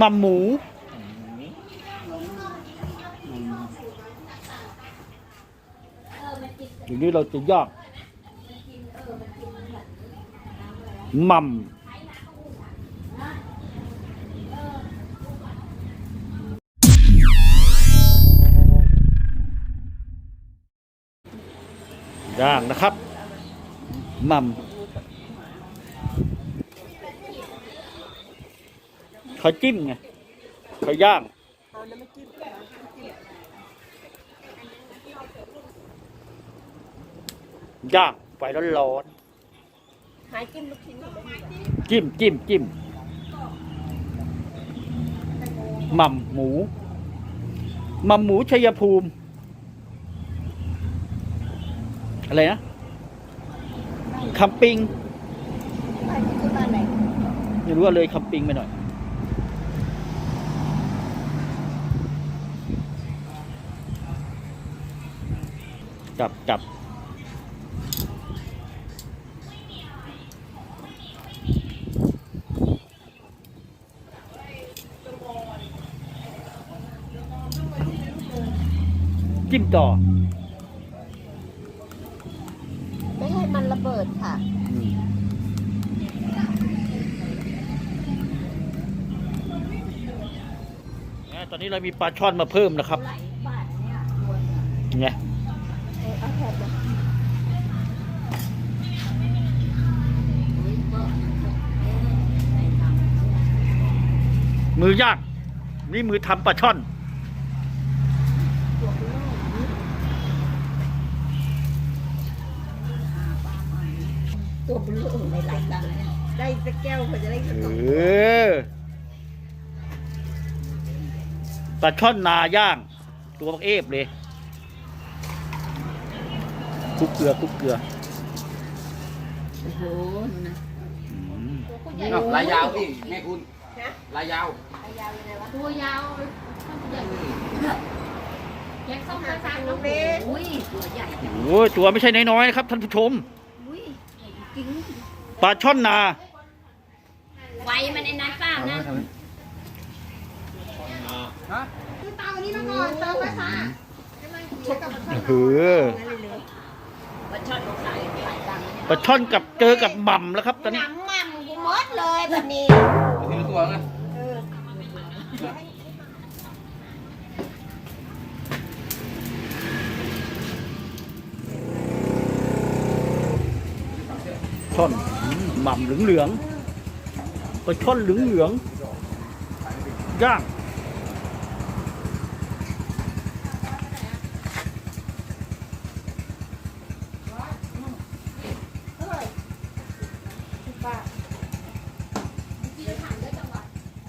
มัมหมู ทีนี้เราจะย่างมัมย่างนะครับมัม เขาจิ้มไงเขาย่างเอาน้ำมันจิ้มย่างไฟร้อนหายจิ้มลูกชิ้นเข้าไปดีกว่าๆจิ้มจิ้มจิ้มหม่ำหมูหม่ำหมูชัยภูมิ อะไรนะคำปิงไปที่บ้านไม่รู้เลยคำปิงไปหน่อย จับจับจิ้มต่อ ไม่ให้มันระเบิดค่ะอืมเนี่ยตอนนี้เรามีปลาช่อนมาเพิ่มนะครับไงเออเอาแผ่นมา มือย่าง นี่มือทำปลาช่อน ตัวเบลูในหลายตังค์เนี่ยได้สักแก้วเพื่อจะได้สักเอสองอปลาช่อนนาย่าง ตัวบักเอฟเลยคลุกเกลือคลุกเกลือโอ้โหนู่นนะอืมอ้าวลายยาวพี่แม่คุณ ลายยาวยาวยังไงวะ ตัวยาวแกงส้มกระซังลูลูกกเล็เล็กกอุ้ยตัวใหญ่โอ้ยตัวไม่ใช่น้อยๆนะครับ ท่านผู้ชมอุ้ยจริงปลาช่อนนาไฟมันในนั้นเปล่านะคือเตานี้มาก่อนเตาไฟฟ้าให้มันเคี้ยวกับมันทอดเออนั่นเลยเลยมันชอบลงสายหลายตังค์ปลาช่อนกับเจอกับหม่ำแล้วครับตอนนี้ น้ำมันกูหมดเลยแบบนี้ ทีละตัวนะเออช่อนหม่ำเหลืองๆก็ช่อนเหลืองๆย่าง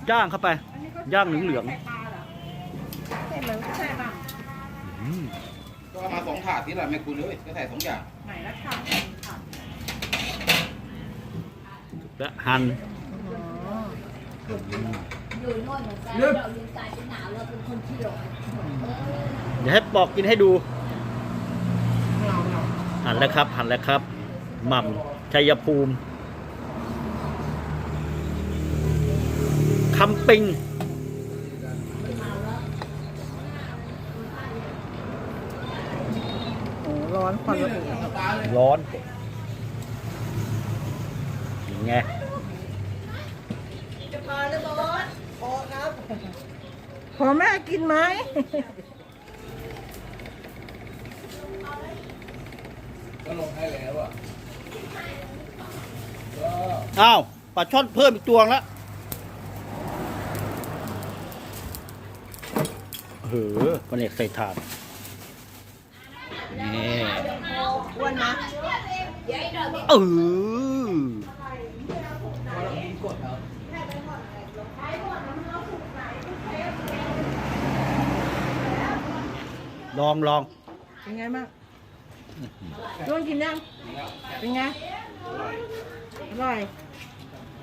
ย่างเข้าไป ย่างเหลืองใช่ไหมใช่ป่ะๆอืมก็เอามาสองถาดที่ละแม่คุณเลยก็ใส่สองอย่างไหนละค่ะและหั่นอยู่โน่นเหมือนกันเราลืมตายเป็นหนาวเราเป็นคนที่หลงเดี๋ยวให้ปอกกินให้ดูหั่นแล้วครับหั่นแล้วครับหม่ำชัยภูมิ คำปิง โอ้ร้อนควันระเบิดร้อนยังไงจะพอหรือบอสพอครับพอแม่กินไหม ก็ลงให้แล้วอะ อ้าวปลาช่อนเพิ่มอีกตัวแล้ว เฮ้อมันเอกใส่ถาดนี่อ้วนนะเออลองลองเป็นไงบ้างร่วงกินยัง เป็นไง อร่อย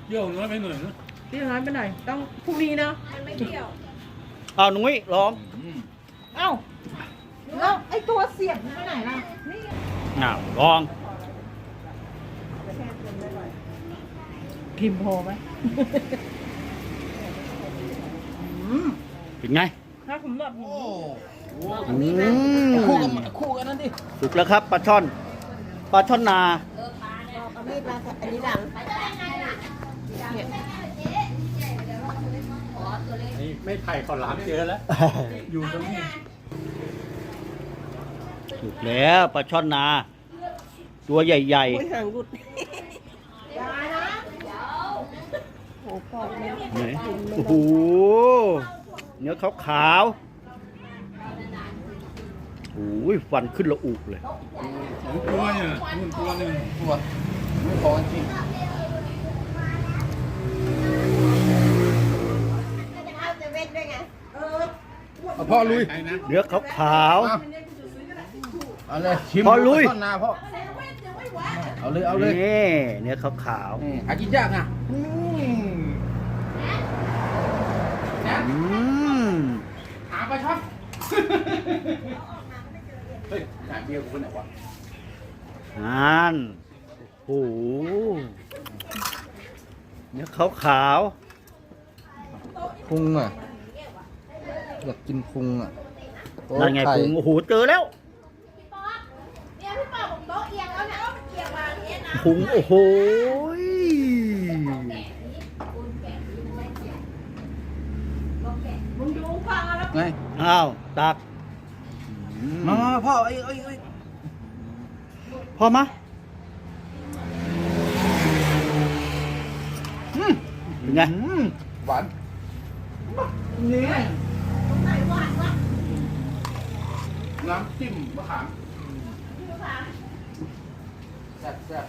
เยี่ยวน้อยไปหน่อยนะเปรี้ยวน้อยไปหน่อย ต้องพรุ่งนี้เนาะเอาหนุ่ยลองเอ้าแล้วไอ้ตัวเสียบมันไปไหนล่ะนี่อ้าวลองพิมพ์โพไหมเป็นไงถ้าผมแบบนี้อืมคู่กันคู่กันนั่นดิสุกแล้วครับปลาช่อนปลาช่อนนาเอามีดมาอันนี้หลัง ไม่ไผ่ขอหลามเจอแล้ว อยู่ตรงนี้สุกแล้วปลาช่อนนา ตัวใหญ่โอ้ยหางกุดยานะโอ้ปอกเนี่ยๆไหนโอ้โหเนื้อขาวๆโอ้ยฟันขึ้นละอุเลย สองตัวเนี่ยนู่นตัวหนึ่งตัวไม่พอจริง เอาพ่อลุยใครนะเนื้อขาวเอาเลยชิมพ่อลุยต้นนาพ่อเอาเลยเอาๆเลยนี่เนื้อขาวนี่หากินยากนะอืมนะๆอืมหาปลาช่อนเฮ้ยหาเบียร์กูไปไหนวะนั่นโอ้โหเนื้อขาวพุงอะ อยากกินพุงอะๆนั่นไงปรุงโอ้โหเจอแล้วเนี่ยพี่ปอผมโต๊ะเอียงแล้วเนี่ยเกี่ยววางเนี้ยนะพุงโอ้โหยมึงดูฟังแล้วไงอ้าวตักมามาพ่อเอ้ยเอ้ยเอ้ยพอมาเป็นไงอืมหวานนี่ น้ำจิ้มมะขามแซ่บแซ่บ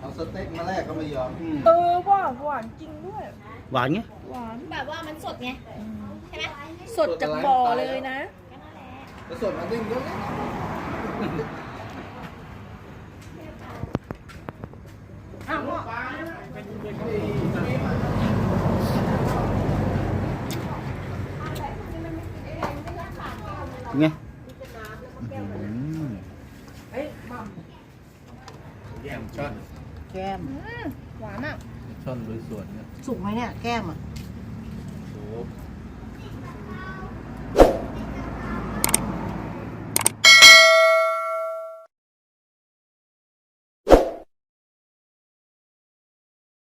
เอาสเต็กมาแรกก็ไม่ยอมเออว่าหวานจริงด้วยหวานไงหวานแบบว่ามันสดไงใช่ไหมสดจากบ่อเลยนะแล้วสดมาดิ้งก็เล็กเป็ ไงแก้มช้อนแก้มหวานอะช้อนโดยสวนเนี่ยสุกไหมเนี่ยแก้มอะ